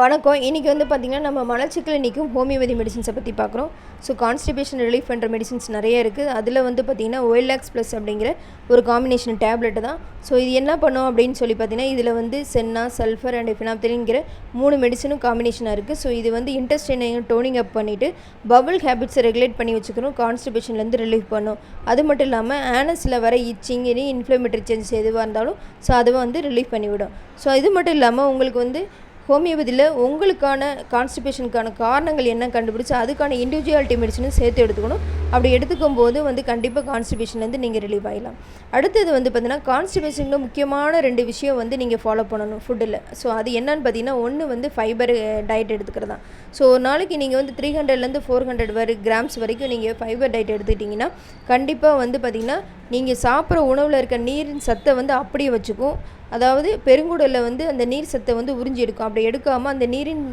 வணக்கம். இன்றைக்கி வந்து பார்த்திங்கன்னா நம்ம மலச்சிக்கல் நிற்கும் ஹோமியோபதி மெடிசின்ஸை பற்றி பார்க்குறோம் ஸோ கான்ஸ்டிபேஷன் ரிலீஃப் பண்ணுற மெடிசின்ஸ் நிறைய இருக்குது அதில் வந்து பார்த்திங்கன்னா ஒயிலாக்ஸ் ப்ளஸ் அப்படிங்கிற ஒரு காம்பினேஷன் டேப்லெட்டு தான். ஸோ இது என்ன பண்ணும் அப்படின்னு சொல்லி பார்த்தீங்கன்னா இதில் வந்து சென்னா சல்ஃபர் அண்ட் ஃபினாப்தலிங்கிற மூணு மெடிசனும் காம்பினேஷனாக இருக்குது ஸோ இது வந்து இன்டெஸ்டைனையும் டோனிங் அப் பண்ணிவிட்டு பபுள் ஹேபிட்ஸை ரெகுலேட் பண்ணி வச்சுக்கணும். கான்ஸ்டிபேஷன்லேருந்து ரிலீஃப் பண்ணும். அது மட்டும் இல்லாமல் ஆனஸில் வர இச்சிங் இனி இன்ஃப்ளமேட்டரி சேஞ்சஸ் எதுவாக இருந்தாலும் ஸோ அதை வந்து ரிலீஃப் பண்ணிவிடும். ஸோ இது மட்டும் இல்லாமல் உங்களுக்கு வந்து ஹோமியோபதியில் உங்களுக்கான கான்ஸ்டிபேஷனுக்கான காரணங்கள் என்ன கண்டுபிடிச்சி அதுக்கான இண்டிவிஜுவாலிட்டி மெடிசனும் சேர்த்து எடுத்துக்கணும். அப்படி எடுத்துக்கும் போது வந்து கண்டிப்பாக கான்ஸ்டிபேஷன்லேருந்து நீங்கள் ரிலீவ் ஆகிடலாம் அடுத்தது வந்து பார்த்திங்கன்னா கான்ஸ்டிபேஷனில் முக்கியமான ரெண்டு விஷயம் வந்து நீங்கள் ஃபாலோ பண்ணணும் ஃபுட்டில் ஸோ அது என்னன்னு பார்த்தீங்கன்னா ஒன்று வந்து ஃபைபர் டயட் எடுத்துக்கிறது தான். ஸோ ஒரு நாளைக்கு நீங்கள் வந்து த்ரீ ஹண்ட்ரட்லேருந்து ஃபோர் ஹண்ட்ரட் வரை கிராம்ஸ் வரைக்கும் நீங்கள் ஃபைபர் டயட் எடுத்துக்கிட்டிங்கன்னா கண்டிப்பாக வந்து பார்த்திங்கன்னா நீங்கள் சாப்பிட்ற உணவில் இருக்க நீரின் சத்தை வந்து அப்படியே வச்சுக்கும். அதாவது பெருங்குடலில் வந்து அந்த நீர் சத்தை வந்து உறிஞ்சி எடுக்கும். அப்படி எடுக்காமல் அந்த நீரின்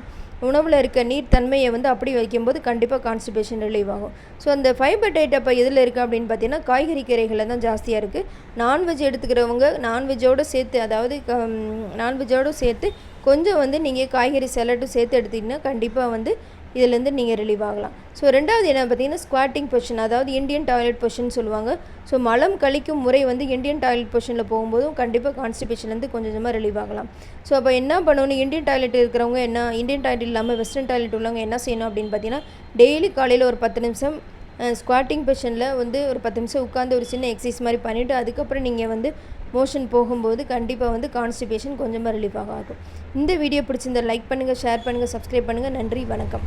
உணவில் இருக்க நீர் தன்மையை வந்து அப்படி வைக்கும்போது கண்டிப்பாக கான்ஸ்டிபேஷன் ரிலீவ் ஆகும். ஸோ அந்த ஃபைபர் டைட் அப்போ எதில் இருக்குது அப்படின்னு பார்த்தீங்கன்னா காய்கறி கீரைகளில் தான் ஜாஸ்தியாக இருக்குது நான்வெஜ் எடுத்துக்கிறவங்க நான்வெஜ்ஜோடு சேர்த்து அதாவது நான்வெஜ்ஜோடு சேர்த்து கொஞ்சம் வந்து நீங்கள் காய்கறி செலட்டும் சேர்த்து எடுத்திங்கன்னா கண்டிப்பாக வந்து இதுலேருந்து நீங்கள் ரிலீவ் ஆகலாம். ஸோ ரெண்டாவது என்ன பார்த்தீங்கன்னா ஸ்குவாட்டிங் பொஷன் அதாவது இந்தியன் டாய்லெட் பொஷன் சொல்லுவாங்க. ஸோ மலம் கழிக்கும் முறை வந்து இந்தியன் டாய்லெட் பொஷனில் போகும்போதும் கண்டிப்பாக கான்ஸ்டிபேஷன்லேருந்து கொஞ்சம் கொஞ்சமாக ரிலீவ் ஆகலாம். ஸோ அப்போ என்ன பண்ணணும்? இந்தியன் டாய்லெட் இருக்கிறவங்க என்ன இந்தியன் டாய்லெட் இல்லாமல் வெஸ்டர்ன் டாய்லெட் உள்ளவங்க என்ன செய்யணும் அப்படின்னு பார்த்தீங்கன்னா டெய்லி காலையில் ஒரு பத்து நிமிஷம் ஸ்குவாட்டிங் பொசிஷனில் வந்து ஒரு பத்து நிமிஷம் உட்காந்து ஒரு சின்ன எக்ஸசைஸ் மாதிரி பண்ணிவிட்டு அதுக்கப்புறம் நீங்கள் வந்து மோஷன் போகும்போது கண்டிப்பாக வந்து கான்ஸ்டிபேஷன் கொஞ்சமாக ரிலீஃப் ஆகும். இந்த வீடியோ பிடிச்சிருந்த லைக் பண்ணுங்கள் ஷேர் பண்ணுங்கள் சப்ஸ்கிரைப் பண்ணுங்கள் நன்றி வணக்கம்.